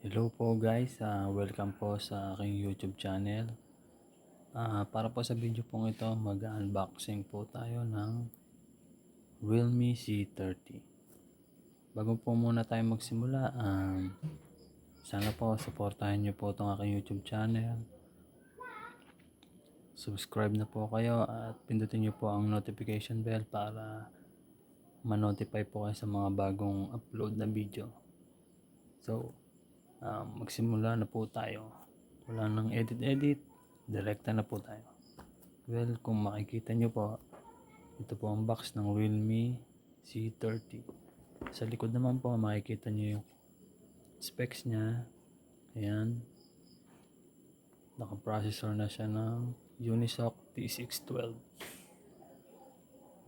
Hello po guys, Ah, welcome po sa aking YouTube channel. Ah, para po sa video pong ito, mag-unboxing po tayo ng Realme C30. Bago po muna tayo magsimula, um, sana po supportahan niyo po itong aking YouTube channel. Subscribe na po kayo at pindutin niyo po ang notification bell para ma-notify po kayo sa mga bagong upload na video. So, um, magsimula na po tayo. Wala nang edit-edit, direkta na po tayo. Well, kung makikita nyo po, ito po ang box ng Realme C30. Sa likod naman po, makikita nyo yung specs niya. Ayan. Naka-processor na siya ng Unisoc T612.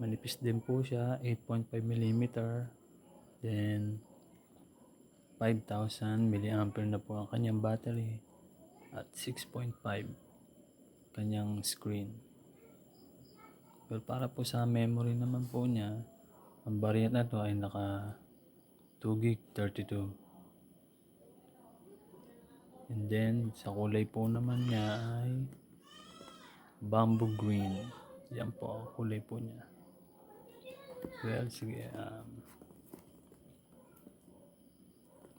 Manipis din po siya, 8.5mm. Then, 5,000 mAh na po ang kanyang battery at 6.5 kanyang screen. Well, para po sa memory naman po niya, ang variant na to ay naka 2 gig 32. And then, sa kulay po naman niya ay bamboo green. Yan po ang kulay po niya. Well, sige. Um,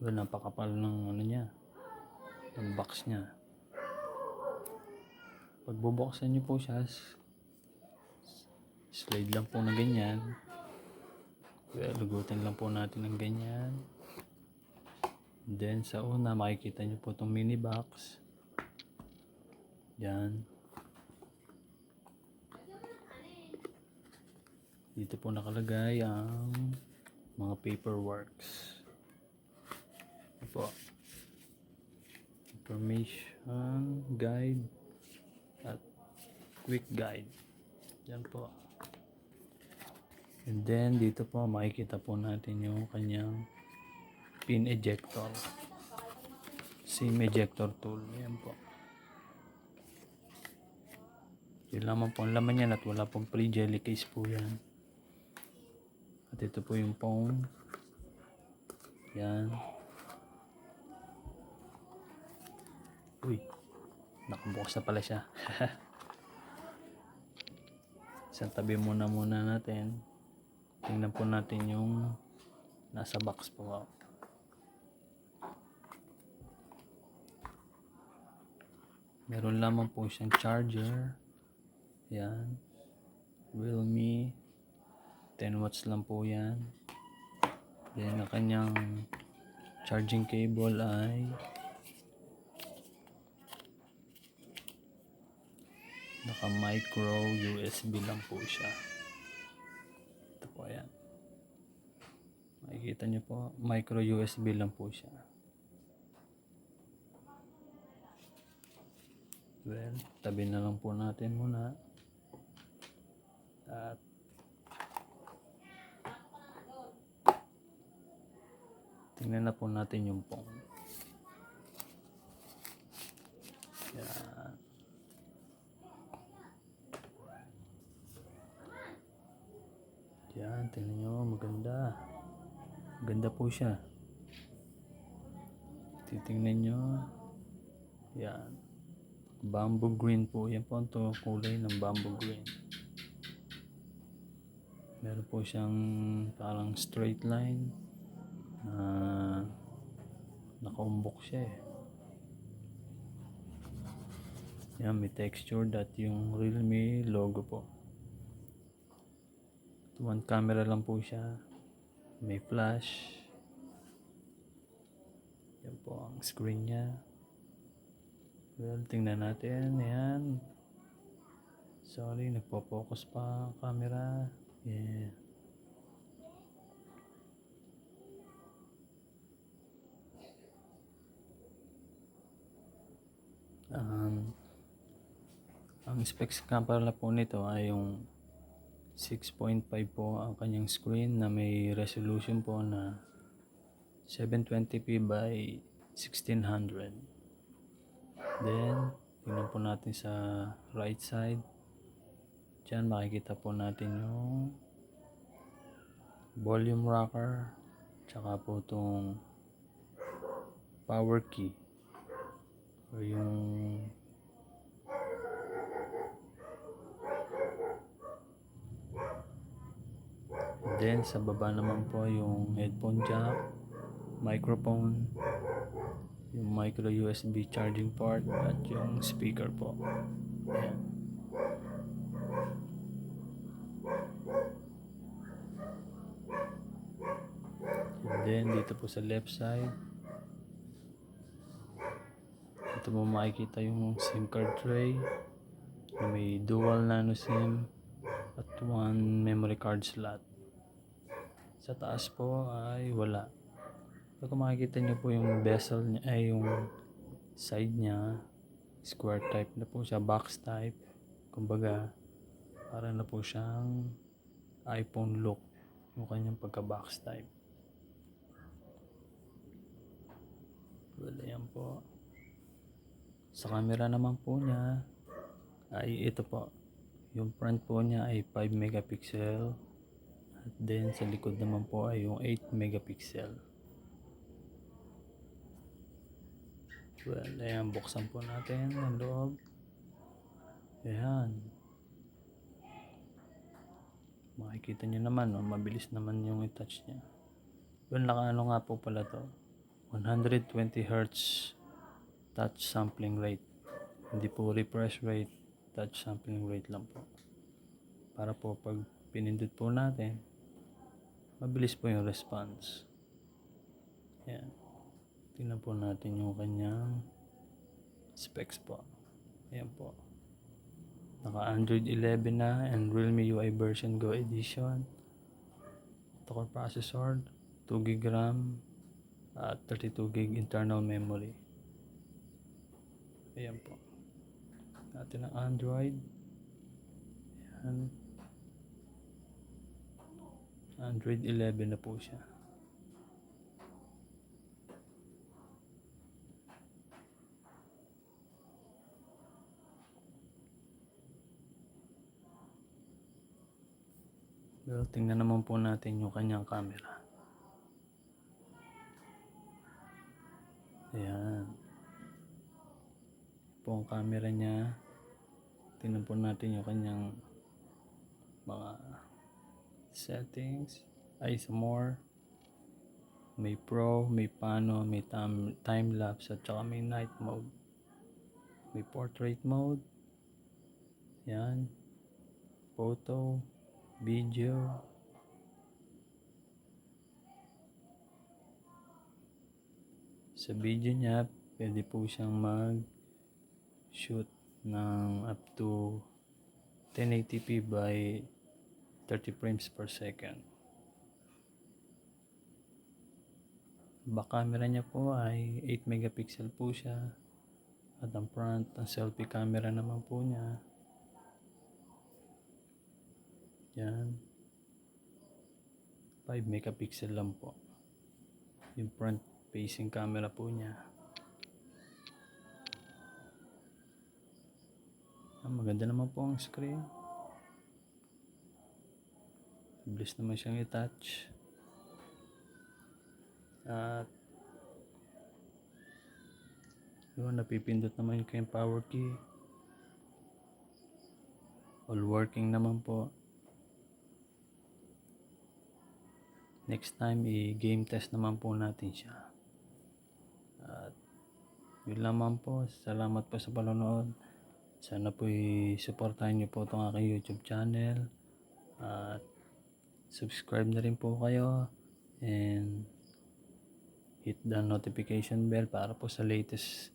well, napakapal ng ano niya. Ng box niya. Pag bubuksan niyo po siya, slide lang po na ganyan. Well, lugutin lang po natin ng ganyan. Then, sa una, makikita niyo po itong mini box. Yan. Dito po nakalagay ang mga paperworks. Po. Information, guide, at quick guide. Yan po. And then, dito po makikita po natin yung kanyang pin ejector. SIM ejector tool. Yan po. Yun lamang po ang laman yan at wala pong pre-jelly case po yan. At ito po yung phone. Yan. Uy. Nakabukas na pala siya. Isang tabi muna muna natin. Tingnan po natin yung nasa box po. Meron lamang po siyang charger. Yan. Realme 10 watts lang po yan. Then, ang kanyang charging cable ay naka micro USB lang po siya. Ito po yan. Makikita niyo po, micro USB lang po siya. Well, tabi na lang po natin muna. At tingnan na po natin yung phone. Yan. Yan, tingnan nyo, maganda. Maganda po siya. Titingnan nyo. Yan. Bamboo green po. Yan po ang kulay ng bamboo green. Meron po siyang parang straight line na nakaumbok siya eh. Yan, may texture that yung Realme logo po. One camera lang po siya. May flash. Yan po ang screen niya. Well, tingnan natin. Ayan. Sorry, nagpo-focus pa ang camera. Yeah. Um, ang specs pala po nito ay yung 6.5 po ang kanyang screen na may resolution po na 720p by 1600. Then, tingnan po natin sa right side. Diyan makikita po natin yung volume rocker tsaka po itong power key or yung Then sa baba naman po yung headphone jack, microphone, yung micro USB charging port at yung speaker po. Ayan. And then dito po sa left side, ito mo makikita yung SIM card tray na may dual nano SIM at one memory card slot. Sa taas po ay wala. So makikita niyo po yung bezel niya ay yung side niya square type na po siya, box type. Kumbaga, para na po siyang iPhone look yung kanyang pagka-box type. Well, ayan po. Sa camera naman po niya ay ito po. Yung front po niya ay 5 megapixel. At then sa likod naman po ay yung 8 megapixel. Well, ayan, buksan po natin ang loob. Ayan. Makikita nyo naman, no? mabilis naman yung i-touch niya. Well, nakaano nga po pala to. 120 Hz touch sampling rate. Hindi po refresh rate, touch sampling rate lang po. Para po pag pinindot po natin, mabilis po yung response. Ayan. Tingnan po natin yung kanyang specs po. Ayan po. Naka Android 11 na and Realme UI version Go edition. Core processor, 2 GB RAM at 32 GB internal memory. Ayan po. Natin ang Android. Ayan. Android 11 na po siya. Pero tingnan naman po natin yung kanyang camera. Ayan. Po ang camera niya. Tingnan po natin yung kanyang mga settings. Ay, sa more. May pro, may pano, may time, time lapse at saka may night mode. May portrait mode. Yan. Photo, video. Sa video niya, pwede po siyang mag shoot ng up to 1080p by 30 frames per second. Back camera niya po ay 8 megapixel po siya. At ang front, ang selfie camera naman po niya. Yan. 5 megapixel lang po. Yung front facing camera po niya. Ah, maganda naman po ang screen. Bilis naman siyang i-touch. At yun, napipindot naman ko yung power key. All working naman po. Next time, i-game test naman po natin siya. At yun lamang po. Salamat po sa panonood. Sana po i-supportahan niyo po itong aking YouTube channel. At subscribe na rin po kayo. And hit the notification bell para po sa latest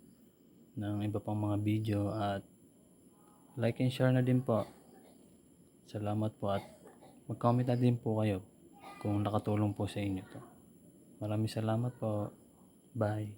ng iba pang mga video. At like and share na din po. Salamat po at mag-comment na din po kayo kung nakatulong po sa inyo to. Maraming salamat po. Bye.